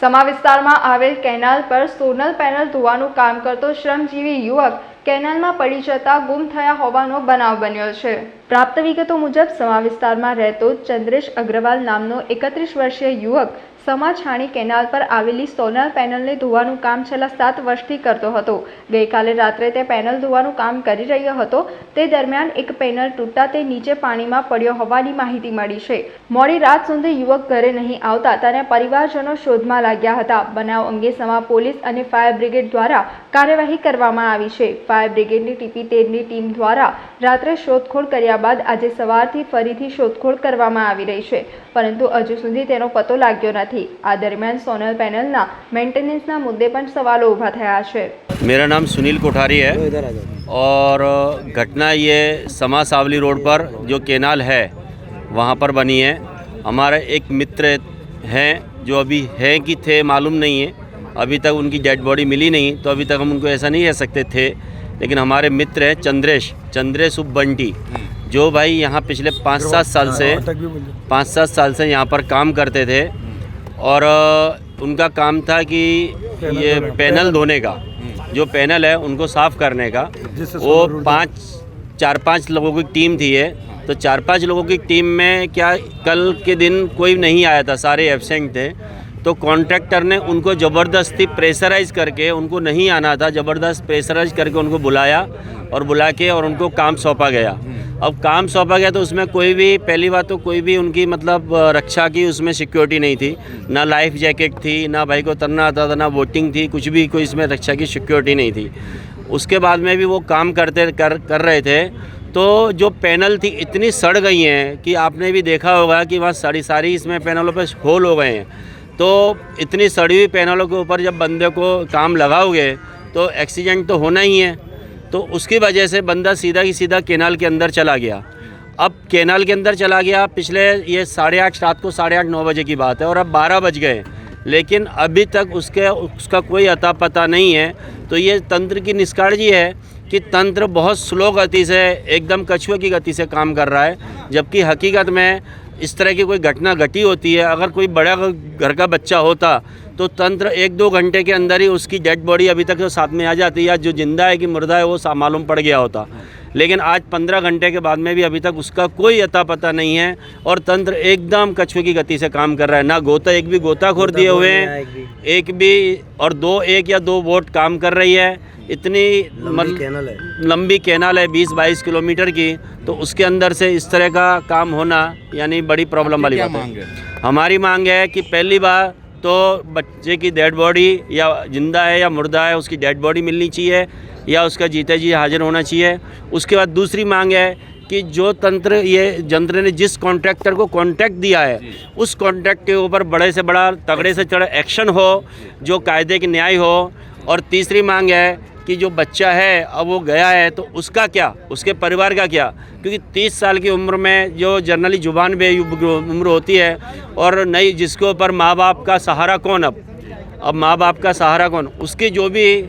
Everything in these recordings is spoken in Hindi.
સમા વિસ્તારમાં આવેલ કેનાલ પર સોનલ પેનલ ધોવાનું કામ કરતો શ્રમજીવી યુવક કેનાલમાં પડી જતા ગુમ થયા હોવાનો બનાવ બન્યો છે. પ્રાપ્ત વિગતો મુજબ સમા વિસ્તારમાં રહેતો ચંદ્રેશ અગ્રવાલ નામનો એકત્રીસ વર્ષીય યુવક સમા છાણી કેનાલ પર આવેલી સોલર પેનલને ધોવાનું કામ છેલ્લા સાત વર્ષથી કરતો હતો. ગઈકાલે રાત્રે તે પેનલ ધોવાનું કામ કરી રહ્યો હતો. તે દરમિયાન એક પેનલ તૂટતા તે નીચે પાણીમાં પડ્યો હોવાની માહિતી મળી છે. મોડી રાત સુધી યુવક ઘરે નહીં આવતા તેના પરિવારજનો શોધમાં લાગ્યા હતા. બનાવ અંગે સમા પોલીસ અને ફાયર બ્રિગેડ દ્વારા કાર્યવાહી કરવામાં આવી છે. ફાયર બ્રિગેડની ટીપી તેરની ટીમ દ્વારા રાત્રે શોધખોળ કર્યા બાદ આજે સવારથી ફરીથી શોધખોળ કરવામાં આવી રહી છે પરંતુ હજુ સુધી તેનો પતો લાગ્યો નથી આ દરમિયાન સોનલ પેનલના મેન્ટેનન્સના મુદ્દે પણ સવાલો ઊભા થયા છે मेरा नाम सुनील कोठारी है इधर आ जाओ और घटना ये समा सावली रोड पर जो केनाल है वहाँ पर बनी है हमारा एक मित्र हैं जो अभी हैं कि थे मालूम नहीं है अभी तक उनकी डेड बॉडी मिली नहीं तो अभी तक हम उनको ऐसा नहीं कह सकते थे लेकिन हमारे मित्र हैं चंद्रेश चंद्रेश उप बंटी जो भाई यहाँ पिछले पाँच सात साल से पाँच सात साल से यहाँ पर काम करते थे। और उनका काम था कि ये पैनल धोने का। जो पैनल है उनको साफ़ करने का। वो पाँच चार पाँच लोगों की टीम थी ये। तो चार पाँच लोगों की टीम में क्या कल के दिन कोई नहीं आया था सारे एबसेंट थे। तो कॉन्ट्रैक्टर ने उनको ज़बरदस्ती प्रेशराइज करके उनको नहीं आना था, ज़बरदस्त प्रेशराइज करके उनको बुलाया और बुला के और उनको काम सौंपा गया। अब काम सौंपा गया तो उसमें कोई भी, पहली बात तो कोई भी उनकी मतलब रक्षा की उसमें सिक्योरिटी नहीं थी। ना लाइफ जैकेट थी, ना भाई को तरना आता था, ना वोटिंग थी, कुछ भी कोई इसमें रक्षा की सिक्योरिटी नहीं थी। उसके बाद में भी वो काम करते, कर कर रहे थे। तो जो पैनल थी इतनी सड़ गई हैं कि आपने भी देखा होगा कि वहाँ सारी सारी इसमें पैनलों पर होल हो गए हैं। तो इतनी सड़ी हुई पैनलों के ऊपर जब बंदे को काम लगाओगे तो एक्सीडेंट तो होना ही है। तो उसकी वजह से बंदा सीधा ही सीधा केनाल के अंदर चला गया। अब केनाल के अंदर चला गया, पिछले ये साढ़े आठ, रात को साढ़े आठ, नौ बजे की बात है और अब बारह बज गए। लेकिन अभी तक उसके, उसका कोई अता पता नहीं है। तो ये तंत्र की निष्काळजी है कि तंत्र बहुत स्लो गति से, एकदम कछुए की गति से काम कर रहा है। जबकि हकीकत में इस तरह की कोई घटना घटी होती है, अगर कोई बड़ा घर का बच्चा होता तो तंत्र एक दो घंटे के अंदर ही उसकी डेड बॉडी अभी तक तो साथ में आ जाती है, या जो ज़िंदा है कि मुर्दा है, वो मालूम पड़ गया होता। लेकिन आज पंद्रह घंटे के बाद में भी अभी तक उसका कोई अता पता नहीं है और तंत्र एकदम कछुए की गति से काम कर रहा है। ना गोता एक भी गोताखोर दिए हुए हैं एक भी। और दो एक या दो वोट काम कर रही है। इतनी मतलब कैनल है। लंबी कैनाल है बीस बाईस किलोमीटर की तो उसके अंदर से इस तरह का काम होना यानी बड़ी प्रॉब्लम वाली बात है? हमारी मांग है कि पहली बार तो बच्चे की डेड बॉडी या ज़िंदा है या मुर्दा है उसकी डेड बॉडी मिलनी चाहिए या उसका जीते जी हाजिर होना चाहिए। उसके बाद दूसरी मांग है कि जो तंत्र ये जंत्र ने जिस कॉन्ट्रैक्टर को कॉन्ट्रैक्ट दिया है उस कॉन्ट्रैक्ट के ऊपर बड़े से बड़ा तगड़े से चढ़ा एक्शन हो जो कायदे की न्याय हो। और तीसरी मांग है कि जो बच्चा है, अब वो गया है तो उसका क्या? उसके परिवार का क्या? क्योंकि तीस साल की उम्र में जो जनरली ज़ुबान बे उम्र होती है, और नई जिसके ऊपर माँ बाप का सहारा कौन अब? अब माँ बाप का सहारा कौन? उसके जो भी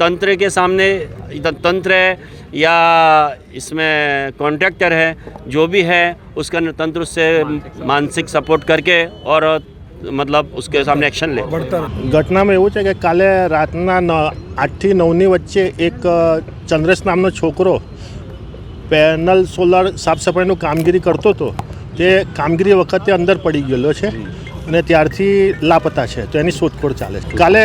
तंत्र के सामने तंत्र है, या इसमें कॉन्ट्रैक्टर है, जो भी है, उसका तंत्र उससे मानसिक सपोर्ट करके और મતલબ ઉસકે સામે એક્શન લે. ઘટનામાં એવું છે કે કાલે રાતના આઠથી નવની વચ્ચે એક ચંદ્રેશ નામનો છોકરો પેનલ સોલાર સાફસફાઈનું કામગીરી કરતો હતો. તે કામગીરી વખતે અંદર પડી ગયેલો છે અને ત્યારથી લાપતા છે. તો એની શોધખોળ ચાલે છે. કાલે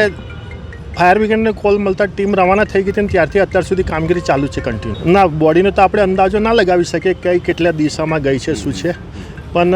ફાયર બ્રિગેડને કોલ મળતા ટીમ રવાના થઈ ગઈ હતી અને ત્યારથી અત્યાર સુધી કામગીરી ચાલુ છે કન્ટિન્યુ ના બોડીનો તો આપણે અંદાજો ના લગાવી શકીએ કઈ કેટલા દિશામાં ગઈ છે શું છે. પણ